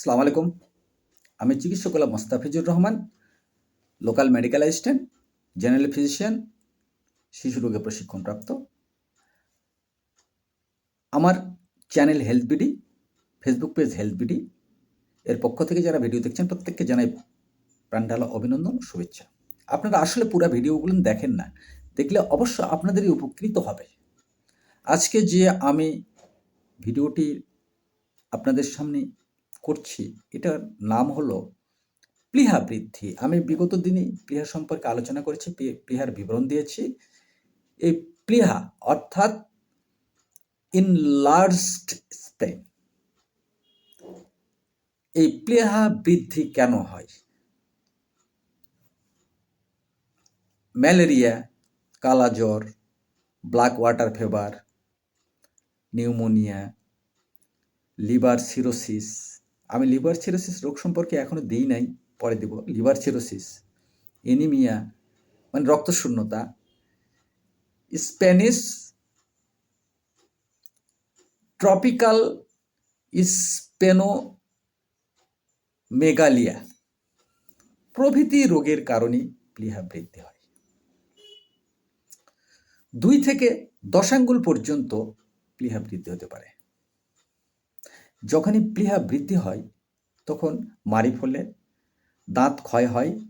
সালাম আলাইকুম। আমি চিকিৎসক হলাম Mostafizur Rahman, local medical assistant, general physician, শিশু রোগে প্রশিক্ষণপ্রাপ্ত। আমার channel health BD, Facebook page health BD, এর পক্ষ থেকে যারা ভিডিও দেখছেন, প্রত্যেককে জানাই প্রাণঢালা অভিনন্দন, শুভেচ্ছা। আপনারা আসলে পুরো ভিডিওগুলো দেখেন না, দেখলে অবশ্য আপনাদেরই উপকৃত হবে। আজকে যে আমি ভিডিওটি আপনাদের সামনে করছি, এটার নাম হলো প্লিহা বৃদ্ধি। আমি বিগত দিনে প্লিহা সম্পর্কে আলোচনা করেছি প্লি- প্লিহার বিবরণ দিয়েছি। এই প্লিহা অর্থাৎ ইনলার্জড স্পেন এই প্লিহা বৃদ্ধি কেন হয়? ম্যালেরিয়া, কালা জ্বর black water fever pneumonia liver cirrhosis আমি লিভার সিরোসিস রোগ সম্পর্কে এখনও দিই নাই, পরে দেব। লিভার সিরোসিস, এনিমিয়া মানে রক্তশূন্যতা, স্প্যানিশ ট্রপিক্যাল স্পেনো মেগালিয়া প্রভৃতি রোগের কারণে প্লিহা বৃদ্ধি হয়। দুই থেকে দশ আঙ্গুল পর্যন্ত প্লিহা বৃদ্ধি হতে পারে। যখনই প্লিহা বৃদ্ধি হয়, তখন মারি ফলে, দাঁত ক্ষয় হয়,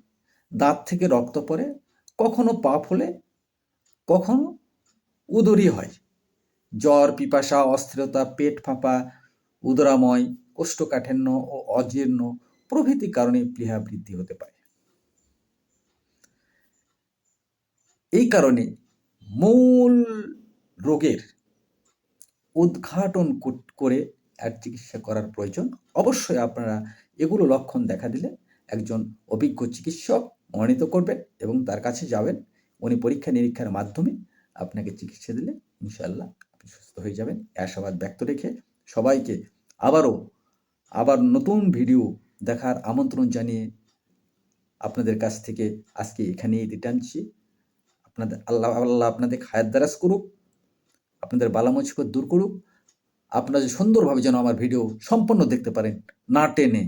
দাঁত থেকে রক্ত পড়ে, কখনো পা ফলে, কখনো উদরি হয়। জ্বর, পিপাসা, অস্থিরতা, পেট ফাঁপা, উদরাময়, কোষ্ঠকাঠিন্য ও অজীর্ণ প্রভৃতি কারণে প্লিহা বৃদ্ধি হতে পারে। এই কারণে মূল রোগের উদ্ঘাটন কর- এর চিকিৎসা করার প্রয়োজন। অবশ্যই আপনারা এগুলো লক্ষণ দেখা দিলে একজন অভিজ্ঞ চিকিৎসক মনোনীত করবেন এবং তার কাছে যাবেন। উনি পরীক্ষা নিরীক্ষার মাধ্যমে আপনাকে চিকিৎসা দিলে ইনশাল্লাহ আপনি সুস্থ হয়ে যাবেন। আশাবাদ ব্যক্ত রেখে সবাইকে আবারও, আবার নতুন ভিডিও দেখার আমন্ত্রণ জানিয়ে আপনাদের কাছ থেকে আজকে এখানেই রিটার্নছি আপনাদের, আল্লাহ আল্লাহ আপনাদের খায়াত দারাজ করুক, আপনাদের বালামচিকত দূর করুক আপনারা সুন্দরভাবে যেন আমার ভিডিও সম্পূর্ণ দেখতে পারেন, না টেনে।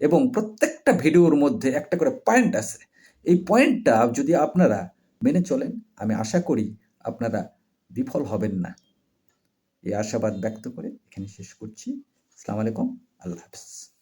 এবং প্রত্যেকটা ভিডিওর মধ্যে একটা করে পয়েন্ট আছে। এই পয়েন্টটা যদি আপনারা মেনে চলেন, আমি আশা করি আপনারা বিফল হবেন না। এই আশাবাদ ব্যক্ত করে এখানে শেষ করছি। আসসালামু আলাইকুম। আল্লাহ হাফিজ।